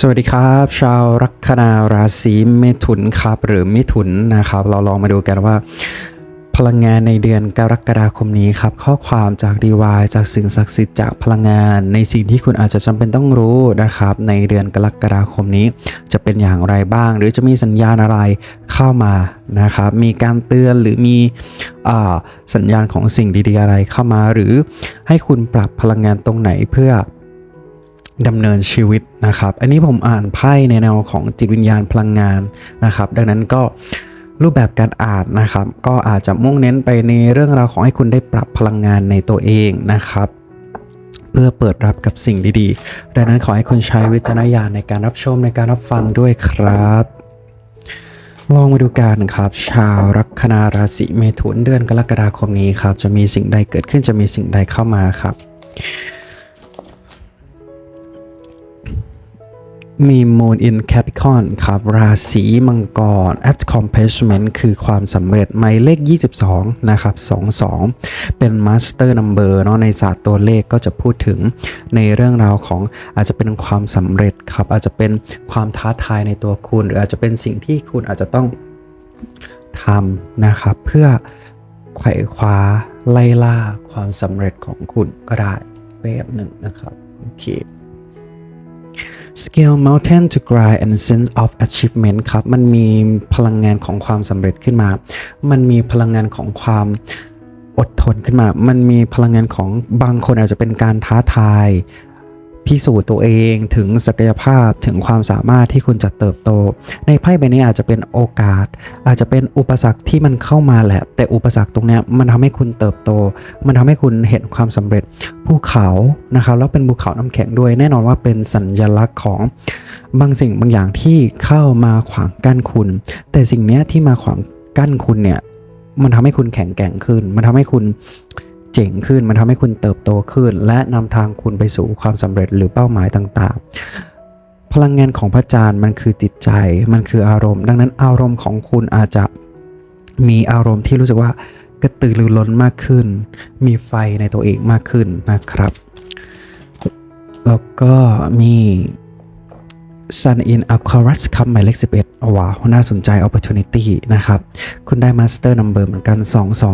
สวัสดีครับ ชาวลัคนาราศีเมถุนครับหรือมิถุนนะครับ เราลองมาดูกันว่า พลังงานในเดือนกรกฎาคมนี้ครับ ข้อความจากดีวายจากสิ่งศักดิ์สิทธิ์จากพลังงาน ในสิ่งที่คุณอาจจะจำเป็นต้องรู้นะครับ ในเดือนกรกฎาคมนี้ จะเป็นอย่างไรบ้าง หรือจะมีสัญญาณอะไรเข้ามานะครับ มีการเตือนหรือมีอสัญญาณของสิ่งดีๆอะไรเข้ามา หรือให้คุณปรับพลังงานตรงไหนเพื่อ ดำเนินชีวิตนะครับ อันนี้ผมอ่านไพ่ในแนวของจิตวิญญาณพลังงานนะครับ ดังนั้นก็รูปแบบการอ่านนะครับ ก็อาจจะมุ่งเน้นไปในเรื่องราวของให้คุณได้ปรับพลังงานในตัวเองนะครับ เพื่อเปิดรับกับสิ่งดีๆ ดังนั้นขอให้คุณใช้วิจารณญาณในการรับชมในการรับฟังด้วยครับลองมาดูกันครับ ชาวลัคนาราศีเมถุนเดือนกรกฎาคมนี้ครับ จะมีสิ่งใดเกิดขึ้นจะมีสิ่งใดเข้ามาครับ มี Moon in Capricorn ครับ ราศีมังกร accomplishment คือความสำเร็จหมายเลข 22 นะครับ 22 เป็น Master Number เนาะในศาสตร์ตัวเลขก็จะพูดถึงในเรื่องราวของอาจจะเป็นความสำเร็จครับ อาจจะเป็นความท้าทายในตัวคุณ หรืออาจจะเป็นสิ่งที่คุณอาจจะต้องทำนะครับ เพื่อไขว่คว้าไล่ล่าความสำเร็จของคุณก็ได้แบบหนึ่งนะครับ โอเค Scale mountain to grind and sense of achievement ครับ มันมีพลังงานของความสำเร็จขึ้นมา มันมีพลังงานของความอดทนขึ้นมา มันมีพลังงานของบางคนอาจจะเป็นการท้าทาย พิสูจน์ตัวเองถึงศักยภาพถึงความสามารถที่คุณจะเติบโต ในไพ่ใบนี้อาจจะเป็นโอกาส อาจจะเป็นอุปสรรคที่มันเข้ามาแหละ แต่อุปสรรคตรงนี้มันทำให้คุณเติบโต มันทำให้คุณเห็นความสำเร็จภูเขานะครับแล้วเป็นภูเขาน้ำแข็งด้วย แน่นอนว่าเป็นสัญลักษณ์ของบางสิ่งบางอย่างที่เข้ามาขวางกั้นคุณ แต่สิ่งนี้ที่มาขวางกั้นคุณเนี่ยมันทำให้คุณแข็งแกร่งขึ้น มันทำให้คุณ เจ๋งขึ้น มันทำให้คุณเติบโตขึ้น และนำทางคุณไปสู่ความสำเร็จหรือเป้าหมายต่างๆ พลังงานของพระจันทร์มันคือจิตใจ มันคืออารมณ์ ดังนั้นอารมณ์ของคุณอาจจะมีอารมณ์ที่รู้สึกว่ากระตือรือร้นมากขึ้น มีไฟในตัวเองมากขึ้นนะครับ แล้วก็มี Sun in Aquarius ครับหมายเลข 11ว้าวน่าสนใจ opportunity นะครับ คุณได้ Master Number เหมือนกัน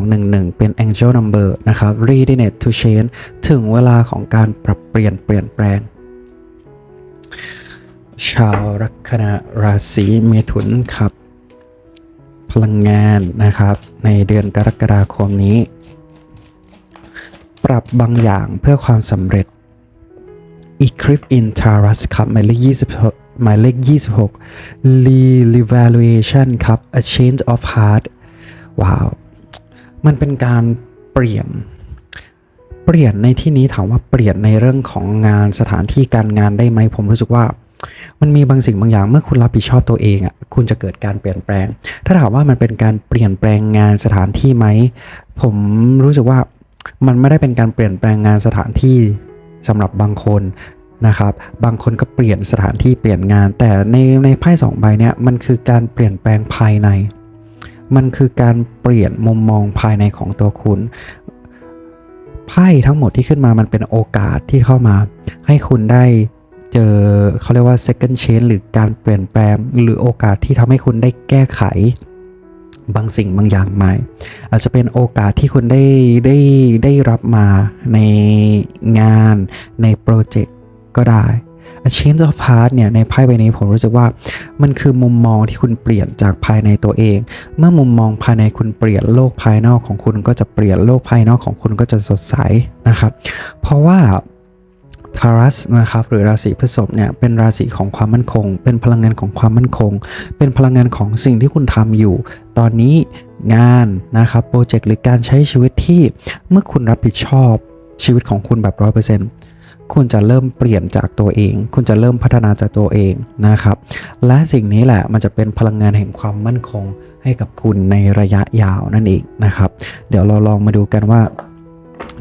2211 เป็น Angel Number นะครับ Readiness to Change ถึงเวลาของการปรับเปลี่ยนเปลี่ยนแปลง ชาวลัคนาราศีเมถุนครับ พลังงานนะครับ ในเดือนกรกฎาคมนี้ ปรับบางอย่างเพื่อความสำเร็จ Eclipse in Taurus ครับหมายเลข หมายเลข 26 revaluation ครับ A change of heart ว้าว มันเป็นการเปลี่ยน เปลี่ยนในที่นี้ถามว่าเปลี่ยนในเรื่องของงานสถานที่การงานได้ไหม ผมรู้สึกว่า มันมีบางสิ่งบางอย่างเมื่อคุณรับผิดชอบตัวเองอะคุณจะเกิดการเปลี่ยนแปลง ถ้าถามว่ามันเป็นการเปลี่ยนแปลงงานสถานที่ไหม ผมรู้สึกว่ามันไม่ได้เป็นการเปลี่ยนแปลงงานสถานที่สำหรับบางคน นะครับบางคนก็เปลี่ยนสถานที่เปลี่ยนงาน แต่ในในไพ่สองใบเนี้ยมันคือการเปลี่ยนแปลงภายใน มันคือการเปลี่ยนมุมมองภายในของตัวคุณไพ่ทั้งหมดที่ขึ้นมามันเป็นโอกาสที่เข้ามา ให้คุณได้เจอเขาเรียกว่า second chance หรือการเปลี่ยนแปลง หรือโอกาสที่ทำให้คุณได้แก้ไขบางสิ่งบางอย่างใหม่ อาจจะเป็นโอกาสที่คุณได้ได้ได้รับมาในงานในโปรเจกต์ ก็ได้ A change of heart เนี่ยในไพ่ใบนี้ผมรู้สึกว่า มันคือมุมมองที่คุณเปลี่ยนจากภายในตัวเอง เมื่อมุมมองภายในคุณเปลี่ยนโลกภายนอกของคุณก็จะเปลี่ยนโลกภายนอกของคุณก็จะสดใสนะครับ เพราะว่าทารัสนะครับหรือราศีพฤษภเนี่ยเป็นราศีของความมั่นคง เป็นพลังงานของความมั่นคง เป็นพลังงานของสิ่งที่คุณทำอยู่ ตอนนี้งานนะครับโปรเจกต์หรือการใช้ชีวิตที่เมื่อคุณรับผิดชอบชีวิตของคุณแบบร้อยเปอร์เซ็นต์ คุณจะเริ่มเปลี่ยนจากตัวเอง คุณจะเริ่มพัฒนาจากตัวเองนะครับ และสิ่งนี้แหละมันจะเป็นพลังงานแห่งความมั่นคงให้กับคุณในระยะยาวนั่นเองนะครับ เดี๋ยวเราลองมาดูกันว่า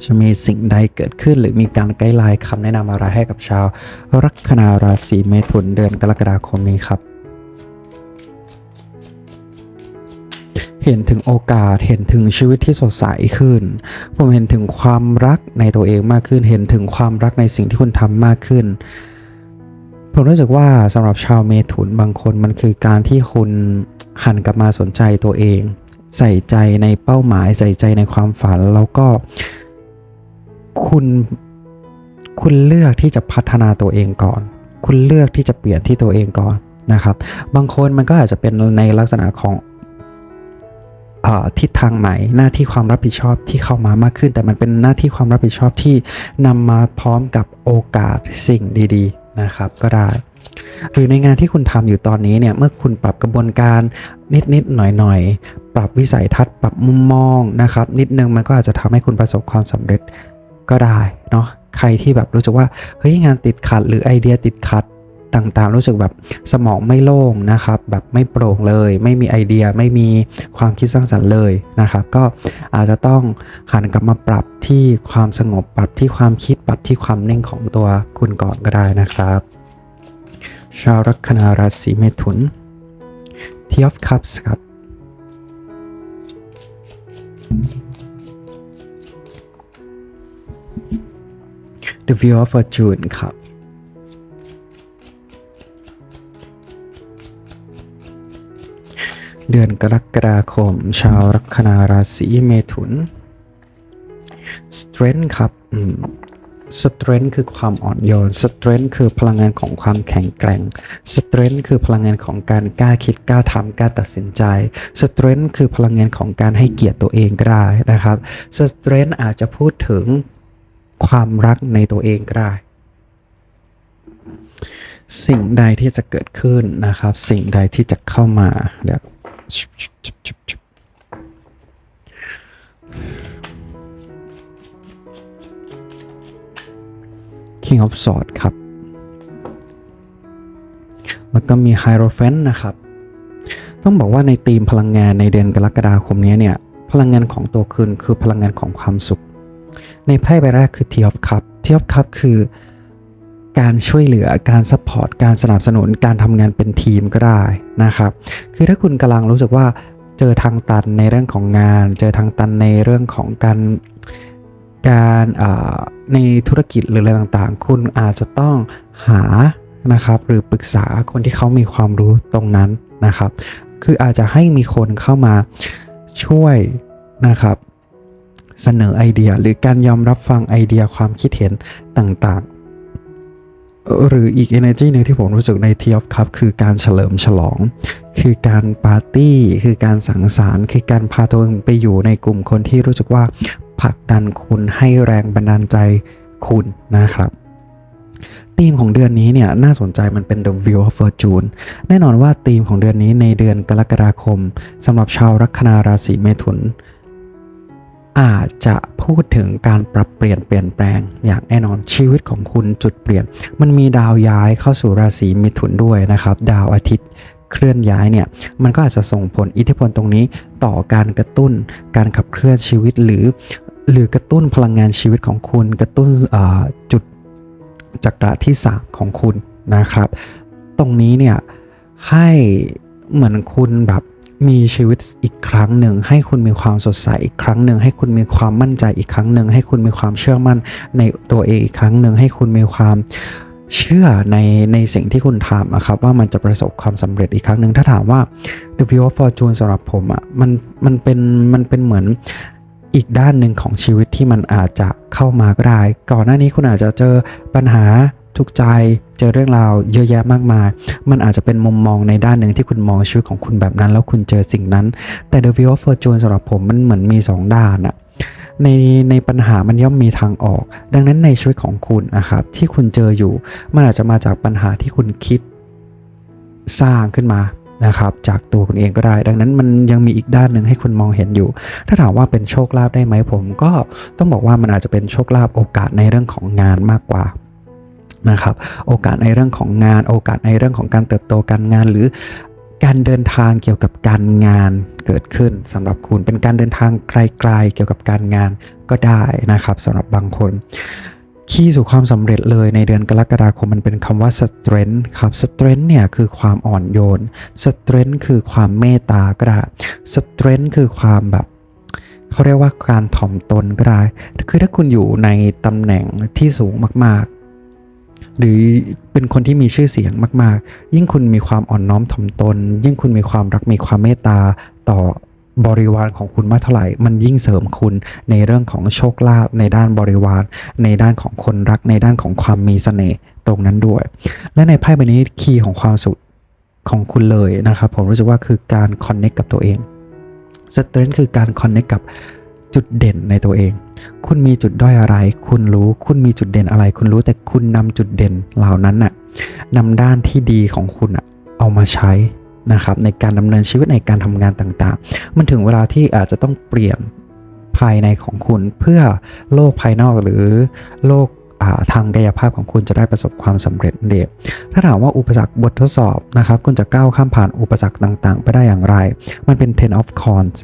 จะมีสิ่งใดเกิดขึ้น หรือมีการไกด์ไลน์คำแนะนำอะไรให้กับชาว ลัคนาราศีเมถุนเดือนกรกฎาคมนี้ครับ เห็นถึงโอกาสเห็นถึงชีวิตที่สดใสขึ้น ผมเห็นถึงความรักในตัวเองมากขึ้น เห็นถึงความรักในสิ่งที่คุณทำมากขึ้น ผมรู้สึกว่าสำหรับชาวเมถุนบางคนมันคือการที่คุณหันกลับมาสนใจตัวเอง ใส่ใจในเป้าหมาย ใส่ใจในความฝันแล้วก็ คุณคุณเลือกที่จะพัฒนาตัวเองก่อน คุณเลือกที่จะเปลี่ยนที่ตัวเองก่อนนะครับ บางคนมันก็อาจจะเป็นในลักษณะของ ทิศทางใหม่หน้าที่ความรับผิดชอบที่เข้ามามากขึ้น แต่มันเป็นหน้าที่ความรับผิดชอบที่นำมาพร้อมกับโอกาสสิ่งดีๆนะครับก็ได้ หรือในงานที่คุณทำอยู่ตอนนี้เนี่ยเมื่อคุณปรับกระบวนการนิดๆหน่อยๆ ปรับวิสัยทัศน์ปรับมุมมองนะครับ นิดนึงมันก็อาจจะทำให้คุณประสบความสำเร็จก็ได้เนาะใครที่แบบรู้สึกว่าเฮ้ยงานติดขัดหรือไอเดียติดขัด ต่างๆ รู้สึกแบบสมองไม่โล่งนะครับ แบบไม่โปร่งเลย ไม่มีไอเดียไม่มีความคิดสร้างสรรค์เลยนะครับ ก็อาจจะต้องหันกลับมาปรับที่ความสงบปรับที่ความคิดปรับที่ความนิ่งของตัวคุณก่อนก็ได้นะครับ ชาวลัคนาราศีเมถุน t e of Cups ครับ The Wheel of Fortune ครับ เดือนกรกฎาคม ชาวลัคนาราศีเมถุน Strength ครับอืม Strength คือความอ่อนโยน Strength คือพลังงานของความแข็งแกร่ง Strength คือพลังงานของการกล้าคิดกล้าทำกล้าตัดสินใจ Strength คือพลังงานของการให้เกียรติตัวเองก็ได้นะครับ Strength อาจจะพูดถึงความรักในตัวเองก็ได้สิ่งใดที่จะเกิดขึ้นนะครับ สิ่งใดที่จะเข้ามาเดี๋ยว King of Swords ครับ แล้วก็มี Hierophant นะครับ ต้องบอกว่าในธีมพลังงานในเดือนกรกฎาคมนี้เนี่ย พลังงานของตัวคุณคือพลังงานของความสุข ในไพ่ใบแรกคือ Tea of Cup Tea of Cup คือ การช่วยเหลือการซัพพอร์ตการสนับสนุนการทำงานเป็นทีมก็ได้นะครับ คือถ้าคุณกำลังรู้สึกว่าเจอทางตันในเรื่องของงาน เจอทางตันในเรื่องของการการในธุรกิจหรืออะไรต่างๆ คุณอาจจะต้องหานะครับ หรือปรึกษาคนที่เขามีความรู้ตรงนั้นนะครับ คืออาจจะให้มีคนเข้ามาช่วยนะครับ เสนอไอเดียหรือการยอมรับฟังไอเดียความคิดเห็นต่างๆ หรืออีก energy หนึ่งที่ผมรู้สึกใน t of Cup คือการเฉลิมฉลอง คือการปาร์ตี้ คือการสังสรรค์ คือการพาตัวเองไปอยู่ในกลุ่มคนที่รู้สึกว่าผลักดันคุณให้แรงบันดาลใจคุณนะครับธีมของเดือนนี้เนี่ยน่าสนใจมันเป็น The Wheel of Fortune แน่นอนว่าธีมของเดือนนี้ในเดือนกรกฎาคมสำหรับชาวลัคนาราศีเมถุน อาจจะพูดถึงการปรับเปลี่ยนเปลี่ยนแปลง อย่างแน่นอนชีวิตของคุณจุดเปลี่ยน มันมีดาวย้ายเข้าสู่ราศีมิถุนด้วยนะครับ ดาวอาทิตย์เคลื่อนย้ายเนี่ยมันก็อาจจะส่งผลอิทธิพลตรงนี้ต่อการกระตุ้น การขับเคลื่อนชีวิตหรือ หรือกระตุ้นพลังงานชีวิตของคุณ กระตุ้นจุดจักระที่สามของคุณนะครับ ตรงนี้เนี่ยให้เหมือนคุณแบบ มีชีวิตอีกครั้งหนึ่ง ให้คุณมีความสดใสอีกครั้งหนึ่ง ให้คุณมีความมั่นใจอีกครั้งหนึ่ง ให้คุณมีความเชื่อมั่นในตัวเองอีกครั้งหนึ่ง ให้คุณมีความเชื่อในในสิ่งที่คุณทำอะครับว่ามันจะประสบความสำเร็จอีกครั้งหนึ่งถ้าถามว่า The Wheel of Fortune สำหรับผมอะมันมันเป็นมันเป็นเหมือนอีกด้านหนึ่งของชีวิตที่มันอาจจะเข้ามาก็ได้ ก่อนหน้านี้คุณอาจจะเจอปัญหา ทุกข์ใจเจอเรื่องราวเยอะแยะมากมาย มันอาจจะเป็นมุมมองในด้านหนึ่งที่คุณมองชีวิตของคุณแบบนั้น แล้วคุณเจอสิ่งนั้น แต่ The Wheel of Fortune สำหรับผมมันเหมือนมี 2 ด้านอะในในปัญหามันย่อมมีทางออก ดังนั้นในชีวิตของคุณนะครับที่คุณเจออยู่ มันอาจจะมาจากปัญหาที่คุณคิดสร้างขึ้นมานะครับจากตัวคุณเองก็ได้ ดังนั้นมันยังมีอีกด้านหนึ่งให้คุณมองเห็นอยู่ ถ้าถามว่าเป็นโชคลาภได้ไหมผม ก็ต้องบอกว่ามันอาจจะเป็นโชคลาภโอกาสในเรื่องของงานมากกว่า นะครับ โอกาสในเรื่องของงาน โอกาสในเรื่องของการเติบโตการงานหรือการเดินทางเกี่ยวกับการงานเกิดขึ้นสำหรับคุณเป็นการเดินทางไกลๆเกี่ยวกับการงานก็ได้นะครับสำหรับบางคนคีย์สู่ความสำเร็จเลยในเดือนกรกฎาคมมันเป็นคำว่า strength ครับ strength เนี่ยคือความอ่อนโยน strength คือความเมตตาก็ได้ strength คือความแบบเขาเรียกว่าการถ่อมตนก็ได้ คือถ้าคุณอยู่ในตำแหน่งที่สูงมากๆ หรือเป็นคนที่มีชื่อเสียงมาก ๆ ยิ่งคุณมีความอ่อนน้อมถ่อมตน ยิ่งคุณมีความรักมีความเมตตาต่อบริวารของคุณมากเท่าไหร่ มันยิ่งเสริมคุณในเรื่องของโชคลาภในด้านบริวาร ในด้านของคนรักในด้านของความมีเสน่ห์ตรงนั้นด้วย และในไพ่ใบนี้คีย์ของความสุขของคุณเลยนะครับผมรู้สึกว่าคือการคอนเน c t กับตัวเองสเตรนคือการคอนเน c t กับ จุดเด่นในตัวเอง คุณมีจุดด้อยอะไร คุณรู้ คุณมีจุดเด่นอะไร คุณรู้แต่คุณนำจุดเด่นเหล่านั้นน่ะนำด้านที่ดีของคุณอะเอามาใช้นะครับในการดำเนินชีวิตในการทำงานต่างๆ มันถึงเวลาที่อาจจะต้องเปลี่ยนภายในของคุณเพื่อโลกภายนอกหรือโลกทางกายภาพของคุณจะได้ประสบความสำเร็จเดียถ้าถามว่าอุปสรรคบททดสอบนะครับ คุณจะก้าวข้ามผ่านอุปสรรคต่างๆ ไปได้อย่างไร มันเป็น ten of cons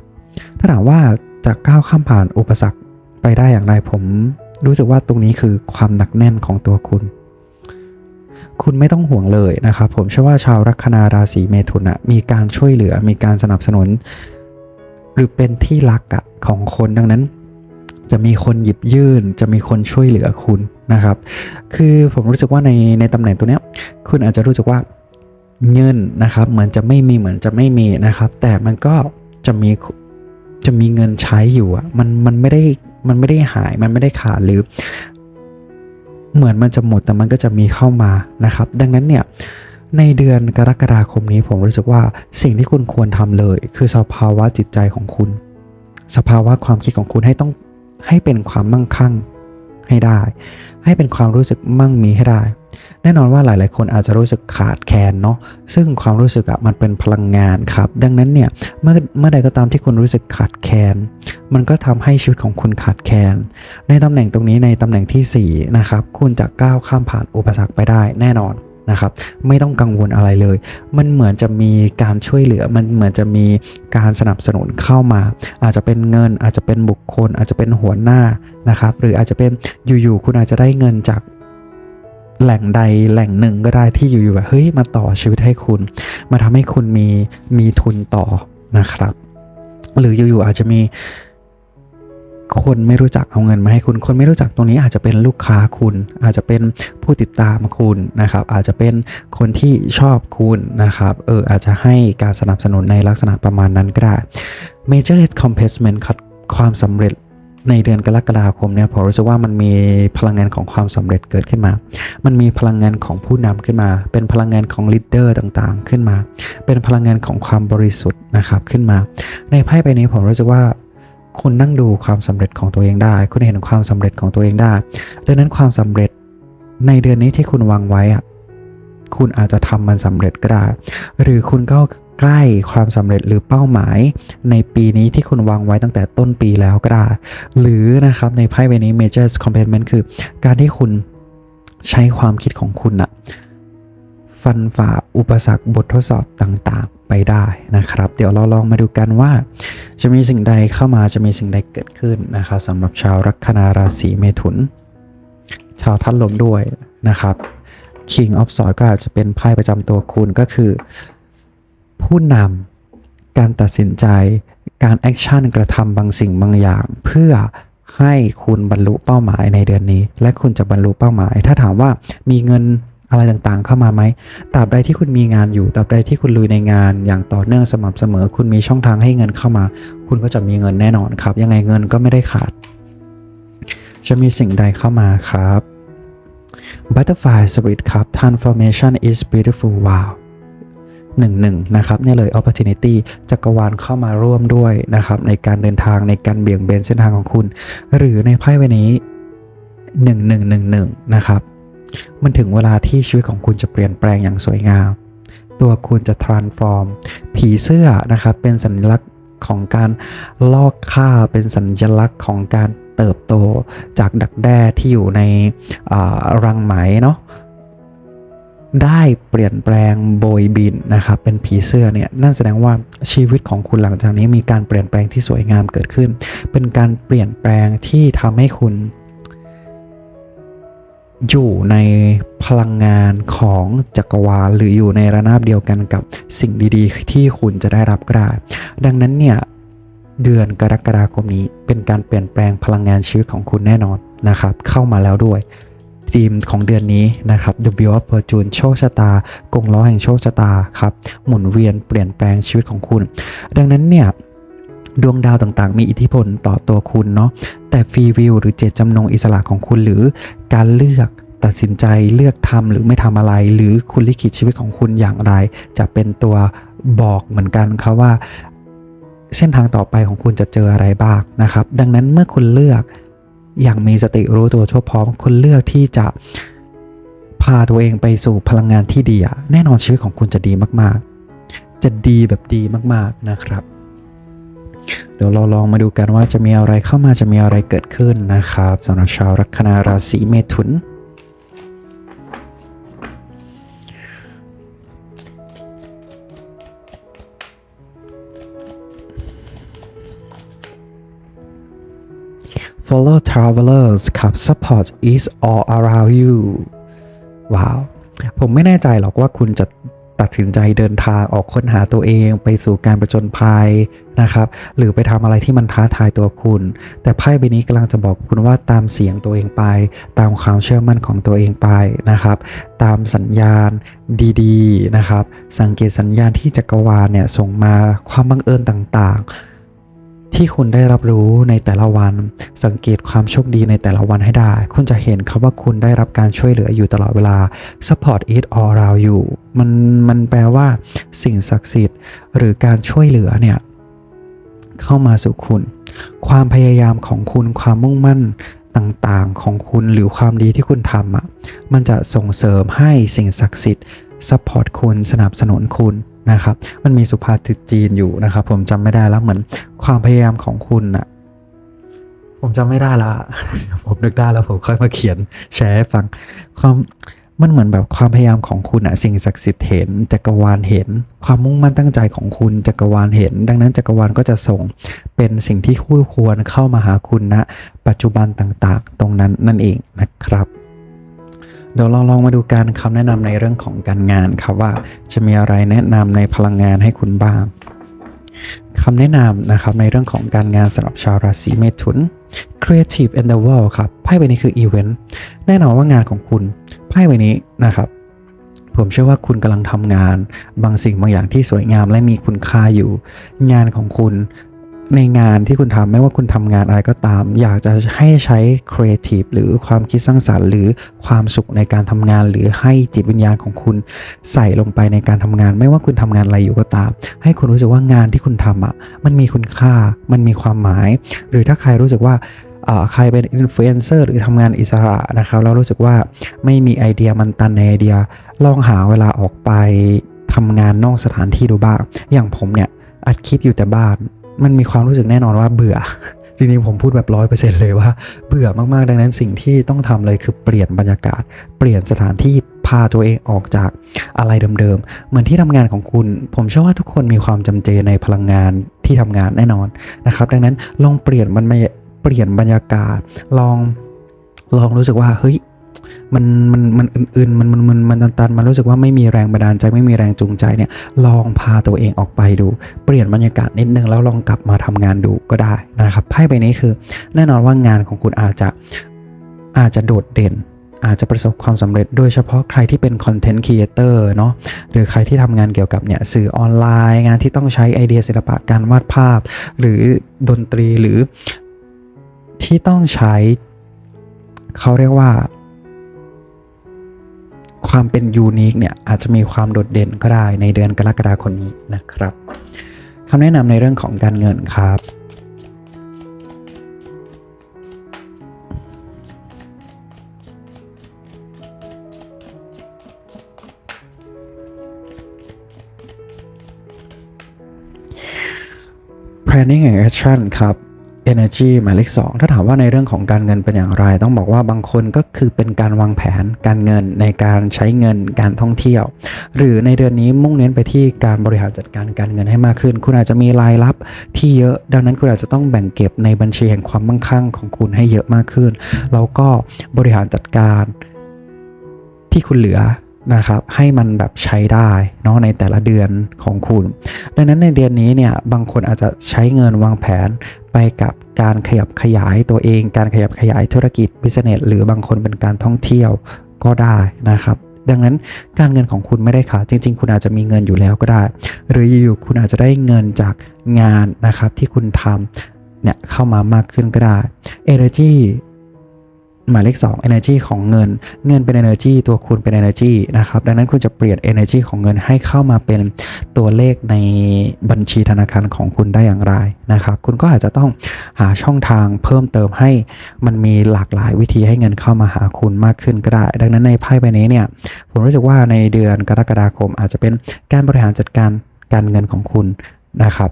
ถ้าถามว่า จะก้าวข้ามผ่านอุปสรรคไปได้อย่างไรผมรู้สึกว่าตรงนี้คือความหนักแน่นของตัวคุณ คุณไม่ต้องห่วงเลยนะครับผมเชื่อว่าชาวลัคนาราศีเมถุนอะมีการช่วยเหลือมีการสนับสนุน หรือเป็นที่รักของคนดังนั้น จะมีคนหยิบยื่น จะมีคนช่วยเหลือคุณนะครับ คือผมรู้สึกว่าในในตำแหน่งตัวเนี้ย คุณอาจจะรู้สึกว่าเงินนะครับ เหมือนจะไม่มีเหมือนจะไม่มีนะครับ แต่มันก็จะมี จะมีเงินใช้อยู่อะมันมันไม่ได้มันไม่ได้หายมันไม่ได้ขาดหรือ เหมือนมันจะหมดแต่มันก็จะมีเข้ามานะครับ ดังนั้นเนี่ยในเดือนกรกฎาคมนี้ผมรู้สึกว่าสิ่งที่คุณควรทำเลย คือสภาวะจิตใจของคุณ สภาวะความคิดของคุณให้ต้องให้เป็นความมั่งคั่งให้ได้ ให้เป็นความรู้สึกมั่งมีให้ได้ แน่นอนว่าหลาย ๆ คนอาจจะรู้สึกขาดแคลนเนาะซึ่งความรู้สึกอะมันเป็นพลังงานครับ ดังนั้นเนี่ยเมื่อเมื่อใดก็ตามที่คุณรู้สึกขาดแคลนมันก็ทำให้ชีวิตของคุณขาดแคลนในตำแหน่งตรงนี้ในตำแหน่งที่4นะครับคุณจะก้าวข้ามผ่านอุปสรรคไปได้แน่นอนนะครับไม่ต้องกังวลอะไรเลย มันเหมือนจะมีการช่วยเหลือ มันเหมือนจะมีการสนับสนุนเข้ามา อาจจะเป็นเงิน อาจจะเป็นบุคคล อาจจะเป็นหัวหน้านะครับ หรืออาจจะเป็นอยู่ๆคุณอาจจะได้เงินจาก แหล่งใดแหล่งหนึ่งก็ได้ที่อยู่ๆแบบเฮ้ยมาต่อชีวิตให้คุณ มาทำให้คุณมีมีทุนต่อนะครับ หรืออยู่ๆอาจจะมีคนไม่รู้จักเอาเงินมาให้คุณ คนไม่รู้จักตรงนี้อาจจะเป็นลูกค้าคุณ อาจจะเป็นผู้ติดตามคุณนะครับ อาจจะเป็นคนที่ชอบคุณนะครับ เอออาจจะให้การสนับสนุนในลักษณะประมาณนั้นก็ได้ Major Accomplishment ครับความสำเร็จ ในเดือนกรกฎาคมเนี่ยผมรู้สึกว่ามันมีพลังงานของความสำเร็จเกิดขึ้นมา มันมีพลังงานของผู้นำขึ้นมา เป็นพลังงานของลีดเดอร์ต่างๆ ขึ้นมา เป็นพลังงานของความบริสุทธิ์นะครับขึ้นมา ในไพ่ใบนี้ผมรู้สึกว่าคุณนั่งดูความสำเร็จของตัวเองได้ คุณเห็นความสำเร็จของตัวเองได้ ดังนั้นความสำเร็จในเดือนนี้ที่คุณวางไว้อะคุณอาจจะทำมันสำเร็จก็ได้ หรือคุณก็ ใกล้ความสำเร็จหรือเป้าหมายในปีนี้ที่คุณวางไว้ตั้งแต่ต้นปีแล้วก็ได้ หรือนะครับในไพ่ใบนี้ Major Compliment คือ การที่คุณใช้ความคิดของคุณอะฟันฝ่าอุปสรรคบททดสอบต่างๆ ไปได้นะครับ เดี๋ยวเราลองมาดูกันว่า จะมีสิ่งใดเข้ามาจะมีสิ่งใดเกิดขึ้นนะครับสำหรับชาวลัคนาราศีเมถุน ชาวทัดลมด้วยนะครับ King of Swords ก็อาจจะเป็นไพ่ประจำตัวคุณก็คือ ผู้นำการตัดสินใจ การแอคชั่นกระทำบางสิ่งบางอย่าง เพื่อให้คุณบรรลุเป้าหมายในเดือนนี้ และคุณจะบรรลุเป้าหมาย ถ้าถามว่ามีเงินอะไรต่างๆ เข้ามาไหมตราบใดที่คุณมีงานอยู่ตราบใดที่คุณลุยในงาน อย่างต่อเนื่องสม่ำเสมอ คุณมีช่องทางให้เงินเข้ามา คุณก็จะมีเงินแน่นอนครับ ยังไงเงินก็ไม่ได้ขาด จะมีสิ่งใดเข้ามาครับ Butterfly Spirit ครับ Transformation is beautiful wow หนึ่งหนึ่งนะครับนี่เลย opportunity จักรวาลเข้ามาร่วมด้วยนะครับในการเดินทางในการเบี่ยงเบนเส้นทางของคุณ หรือในไพ่ใบนี้ 1111 นะครับ มันถึงเวลาที่ชีวิตของคุณจะเปลี่ยนแปลงอย่างสวยงาม ตัวคุณจะ transform ผีเสื้อนะครับเป็นสัญลักษณ์ของการลอกค่าเป็นสัญลักษณ์ของการเติบโตจากดักแด้ที่อยู่ในรังไหมเนาะ ได้เปลี่ยนแปลงโบยบินนะครับเป็นผีเสื้อเนี่ยนั่นแสดงว่าชีวิตของคุณหลังจากนี้มีการเปลี่ยนแปลงที่สวยงามเกิดขึ้น เป็นการเปลี่ยนแปลงที่ทำให้คุณ อยู่ในพลังงานของจักรวาลหรืออยู่ในระนาบเดียวกันกับสิ่งดีๆ ที่คุณจะได้รับก็ได้ดังนั้นเนี่ยเดือนกรกฎาคมนี้เป็นการเปลี่ยนแปลงพลังงานชีวิตของคุณแน่นอนนะครับ เข้ามาแล้วด้วย ธีมของเดือนนี้นะครับ The Wheel of Fortune โชคชะตากงล้อแห่งโชคชะตาครับ หมุนเวียนเปลี่ยนแปลงชีวิตของคุณ ดังนั้นเนี่ยดวงดาวต่างๆ มีอิทธิพลต่อตัวคุณเนาะแต่ฟรีวิวหรือเจตจำนงอิสระของคุณหรือการเลือกตัดสินใจเลือกทำหรือไม่ทำอะไร หรือคุณลิขิตชีวิตของคุณอย่างไร จะเป็นตัวบอกเหมือนกันครับว่า เส้นทางต่อไปของคุณจะเจออะไรบ้างนะครับ ดังนั้นเมื่อคุณเลือก อย่างมีสติรู้ตัวทั่วพร้อมคุณเลือกที่จะพาตัวเองไปสู่พลังงานที่ดีอะแน่นอนชีวิตของคุณจะดีมากๆ จะดีแบบดีมากๆนะครับ เดี๋ยวเราลองมาดูกันว่าจะมีอะไรเข้ามาจะมีอะไรเกิดขึ้นนะครับสำหรับชาวลัคนาราศีเมถุน Follow travelers ครับ support is all around you ว้าว ผมไม่แน่ใจหรอกว่าคุณจะตัดสินใจเดินทางออกค้นหาตัวเองไปสู่การประจนภัยนะครับ หรือไปทำอะไรที่มันท้าทายตัวคุณ แต่ไพ่ใบนี้กำลังจะบอกคุณว่าตามเสียงตัวเองไป ตามความเชื่อมั่นของตัวเองไปนะครับ ตามสัญญาณดีๆนะครับ สังเกตสัญญาณที่จักรวาลเนี่ยส่งมาความบังเอิญต่างๆ ที่คุณได้รับรู้ในแต่ละวัน สังเกตความโชคดีในแต่ละวันให้ได้ คุณจะเห็นครับว่าคุณได้รับการช่วยเหลืออยู่ตลอดเวลา support it all around you มันมันแปลว่าสิ่งศักดิ์สิทธิ์ หรือการช่วยเหลือเนี่ย เข้ามาสู่คุณ ความพยายามของคุณความมุ่งมั่นต่างๆของคุณหรือความดีที่คุณทำอะมันจะส่งเสริมให้สิ่งศักดิ์สิทธิ์ support คุณสนับสนุนคุณ นะครับ มันมีสุภาษิตจีนอยู่นะครับ ผมจำไม่ได้แล้วเหมือนความพยายามของคุณอะผมจำไม่ได้ละ ผมนึกได้แล้วผมค่อยมาเขียนแชร์ให้ฟัง ความมันเหมือนแบบความพยายามของคุณอะสิ่งศักดิ์สิทธิ์เห็นจักรวาลเห็น ความมุ่งมั่นตั้งใจของคุณจักรวาลเห็น ดังนั้นจักรวาลก็จะส่งเป็นสิ่งที่คู่ควรเข้ามาหาคุณณปัจจุบันต่างๆ ตรงนั้นนั่นเองนะครับ เดี๋ยวเราลองมาดูการคำแนะนำในเรื่องของการงานครับว่าจะมีอะไรแนะนำในพลังงานให้คุณบ้างคำแนะนำนะครับในเรื่องของการงานสำหรับชาวราศีเมถุน Creative and the World ครับไพ่ใบนี้คือ Event แน่นอนว่างานของคุณไพ่ใบนี้นะครับผมเชื่อว่าคุณกำลังทำงาน บางสิ่งบางอย่างที่สวยงามและมีคุณค่าอยู่ งานของคุณ ในงานที่คุณทำไม่ว่าคุณทำงานอะไรก็ตาม อยากจะให้ใช้ Creative หรือความคิดสร้างสารรค์ หรือความสุขในการทำงาน หรือให้จิตวิญญาณของคุณใส่ลงไปในการทำงาน ไม่ว่าคุณทำงานอะไรอยู่ก็ตาม ให้คุณรู้สึกว่างานที่คุณทำอะมันมีคุณค่ามันมีความหมาย หรือถ้าใครรู้สึกว่าใครเป็นอินฟลูเอนเซอร์หรือทำงานอิสระนะครับแล้วรู้สึกว่าไม่มีไอเดียมันตันในไอเดีย ลองหาเวลาออกไปทำงานนอกสถานที่ดูบ้าง อย่างผมเนี่ยอัดคลิปอยู่แต่บ้าน มันมีความรู้สึกแน่นอนว่าเบื่อ จริงๆผมพูดแบบร้อยเปอร์เซ็นต์เลยว่าเบื่อมากๆ ดังนั้นสิ่งที่ต้องทำเลยคือเปลี่ยนบรรยากาศ เปลี่ยนสถานที่พาตัวเองออกจากอะไรเดิมๆ เหมือนที่ทำงานของคุณ ผมเชื่อว่าทุกคนมีความจำเจในพลังงานที่ทำงานแน่นอนนะครับ ดังนั้นลองเปลี่ยนมันมาเปลี่ยนบรรยากาศลองลองรู้สึกว่าเฮ้ย มันมันมันอื่นๆมันมันมันมันตันๆมันรู้สึกว่าไม่มีแรงบันดาลใจไม่มีแรงจูงใจเนี่ยลองพาตัวเองออกไปดู เปลี่ยนบรรยากาศนิดนึงแล้วลองกลับมาทำงานดูก็ได้นะครับไพ่ใบนี้คือ แน่นอนว่างานของคุณอาจจะอาจจะโดดเด่นอาจจะประสบความสำเร็จโดยเฉพาะใครที่เป็นคอนเทนต์ครีเอเตอร์เนาะหรือใครที่ทำงานเกี่ยวกับเนี่ยสื่อออนไลน์งานที่ต้องใช้ไอเดียศิลปะการวาดภาพ หรือดนตรีหรือที่ต้องใช้เขาเรียกว่า ความเป็นยูนิคเนี่ยอาจจะมีความโดดเด่นก็ได้ในเดือนกรกฎาคมนี้นะครับคำแนะนำในเรื่องของการเงินครับ planning and action ครับ energy หมายเลขสองถ้าถามว่าในเรื่องของการเงินเป็นอย่างไร ต้องบอกว่าบางคนก็คือเป็นการวางแผนการเงินในการใช้เงินการท่องเที่ยว หรือในเดือนนี้มุ่งเน้นไปที่การบริหารจัดการการเงินให้มากขึ้น คุณอาจจะมีรายรับที่เยอะ ดังนั้นคุณอาจจะต้องแบ่งเก็บในบัญชีแห่งความมั่งคั่งของคุณให้เยอะมากขึ้นแล้วก็บริหารจัดการที่คุณเหลือ นะครับให้มันแบบใช้ได้เนาะในแต่ละเดือนของคุณ ดังนั้นในเดือนนี้เนี่ยบางคนอาจจะใช้เงินวางแผนไปกับการขยับขยายตัวเอง การขยับขยายธุรกิจบิสเนสหรือบางคนเป็นการท่องเที่ยวก็ได้นะครับดังนั้นการเงินของคุณไม่ได้ขาดจริง ๆ คุณอาจจะมีเงินอยู่แล้วก็ได้ หรืออยู่ๆคุณอาจจะได้เงินจากงานนะครับที่คุณทำเนี่ยเข้ามามากขึ้นก็ได้ Energy หมายเลข 2 energy ของเงิน เงินเป็น energy ตัวคุณเป็น energy นะครับ ดังนั้นคุณจะเปลี่ยน energy ของเงินให้เข้ามาเป็นตัวเลขในบัญชีธนาคารของคุณได้อย่างไรนะครับ คุณก็อาจจะต้องหาช่องทางเพิ่มเติมให้มันมีหลากหลายวิธีให้เงินเข้ามาหาคุณมากขึ้นก็ได้ ดังนั้นในไพ่ใบนี้เนี่ย ผมรู้สึกว่าในเดือนกรกฎาคมอาจจะเป็นการบริหารจัดการการเงินของคุณนะครับ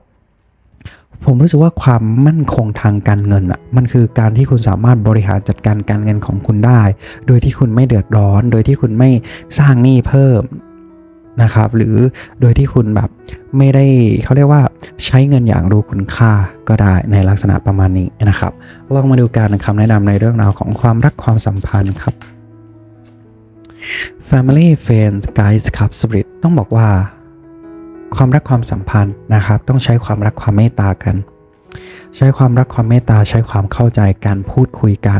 ผมรู้สึกว่าความมั่นคงทางการเงินอะมันคือการที่คุณสามารถบริหารจัดการการเงินของคุณได้ โดยที่คุณไม่เดือดร้อน โดยที่คุณไม่สร้างหนี้เพิ่มนะครับ หรือโดยที่คุณแบบไม่ได้เขาเรียกว่าใช้เงินอย่างรู้คุณค่าก็ได้ในลักษณะประมาณนี้นะครับ ลองมาดูการคำแนะนำในเรื่องราวของความรักความสัมพันธ์ครับ Family Friends Guys ครับสปริตต้องบอกว่า ความรักความสัมพันธ์นะครับ ต้องใช้ความรักความเมตตากัน ใช้ความรักความเมตตาใช้ความเข้าใจการพูดคุยกัน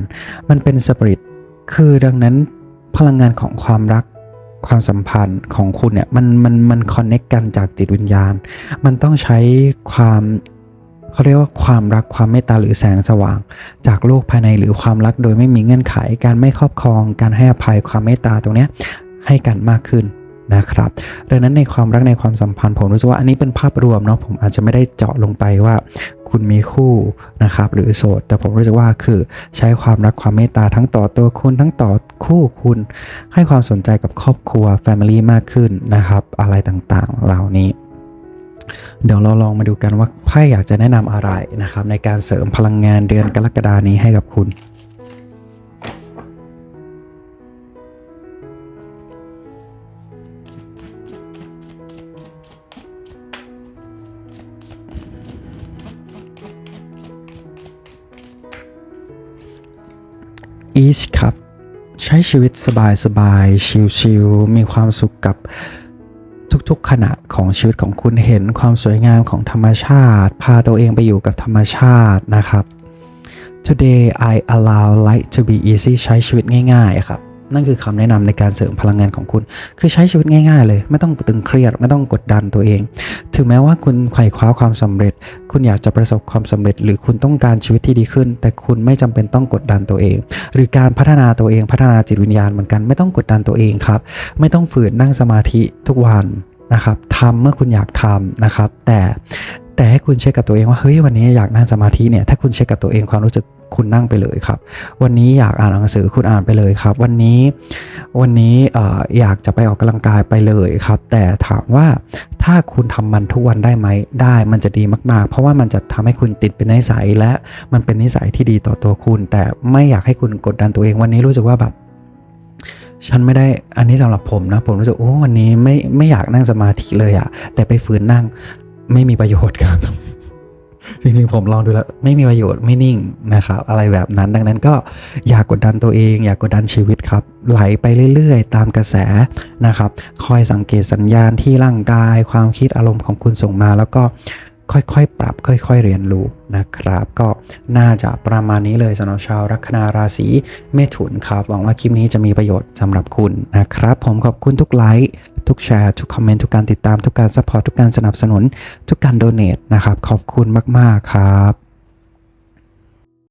มันเป็นสปริตคือดังนั้นพลังงานของความรักความสัมพันธ์ของคุณเนี่ยมันมันมันคอนเน็กกันจากจิตวิญญาณ มันต้องใช้ความเขาเรียกว่าความรักความเมตตาหรือแสงสว่าง จากโลกภายในหรือความรักโดยไม่มีเงื่อนไข การไม่ครอบครอง การให้อภัยความเมตตาตรงเนี้ยให้กันมากขึ้น นะครับดังนั้นในความรักในความสัมพันธ์ผมรู้สึกว่าอันนี้เป็นภาพรวมเนาะผมอาจจะไม่ได้เจาะลงไปว่าคุณมีคู่นะครับหรือโสด แต่ผมรู้สึกว่าคือใช้ความรักความเมตตาทั้งต่อตัวคุณทั้งต่อคู่คุณ ให้ความสนใจกับครอบครัว Family มากขึ้นนะครับ อะไรต่างๆ เหล่านี้เดี๋ยวเราลองมาดูกันว่าไพ่อยากจะแนะนำอะไรนะครับในการเสริมพลังงานเดือนกรกฎานี้ให้กับคุณ อีชครับ ใช้ชีวิตสบายๆ ชิลๆ มีความสุขกับทุกๆ ขณะของชีวิตของคุณเห็นความสวยงามของธรรมชาติ พาตัวเองไปอยู่กับธรรมชาตินะครับ Today I allow life to be easy ใช้ชีวิตง่ายๆครับ นั่นคือคำแนะนำในการเสริมพลังงานของคุณ คือใช้ชีวิตง่าย ๆ เลย ไม่ต้องตึงเครียด ไม่ต้องกดดันตัวเอง ถึงแม้ว่าคุณไขว่คว้าความสำเร็จ คุณอยากจะประสบความสำเร็จ หรือคุณต้องการชีวิตที่ดีขึ้น แต่คุณไม่จำเป็นต้องกดดันตัวเอง หรือการพัฒนาตัวเองพัฒนาจิตวิญญาณเหมือนกันไม่ต้องกดดันตัวเองครับ ไม่ต้องฝืนนั่งสมาธิทุกวันนะครับทำเมื่อคุณอยากทำนะครับ แต่แต่ให้คุณเช็คกับตัวเองว่าเฮ้ยวันนี้อยากนั่งสมาธิเนี่ยถ้าคุณเช็คกับตัวเองความรู้สึก คุณนั่งไปเลยครับ วันนี้อยากอ่านหนังสือคุณอ่านไปเลยครับ วันนี้วันนี้เอ่อยากจะไปออกกำลังกายไปเลยครับ แต่ถามว่าถ้าคุณทำมันทุกวันได้ไหมได้มันจะดีมาก ๆ เพราะว่ามันจะทำให้คุณติดเป็นนิสัยและมันเป็นนิสัยที่ดีต่อตัวคุณ แต่ไม่อยากให้คุณกดดันตัวเองวันนี้รู้สึกว่าแบบฉันไม่ได้อันนี้สำหรับผมนะ ผมรู้สึกโอ้วันนี้ไม่ไม่อยากนั่งสมาธิเลยอะแต่ไปฝืนนั่งไม่มีประโยชน์ครับ จริงๆผมลองดูแล้วไม่มีประโยชน์ไม่นิ่งนะครับอะไรแบบนั้นดังนั้นก็อย่ากกดดันตัวเอง อย่ากกดดันชีวิตครับ ไหลไปเรื่อยๆ ตามกระแสนะครับ คอยสังเกตสัญญาณที่ร่างกาย ความคิดอารมณ์ของคุณส่งมา แล้วก็ ค่อยๆ ปรับค่อย ๆ เรียนรู้นะครับ ก็น่าจะประมาณนี้เลยสำหรับชาวลัคนาราศีเมถุนครับ หวังว่าคลิปนี้จะมีประโยชน์สำหรับคุณนะครับ ผมขอบคุณทุกไลค์ทุกแชร์ ทุกคอมเมนต์ ทุกการติดตามทุกการซัพพอร์ตทุกการสนับสนุน ทุกการโดเนทนะครับ ขอบคุณมาก ๆ ครับ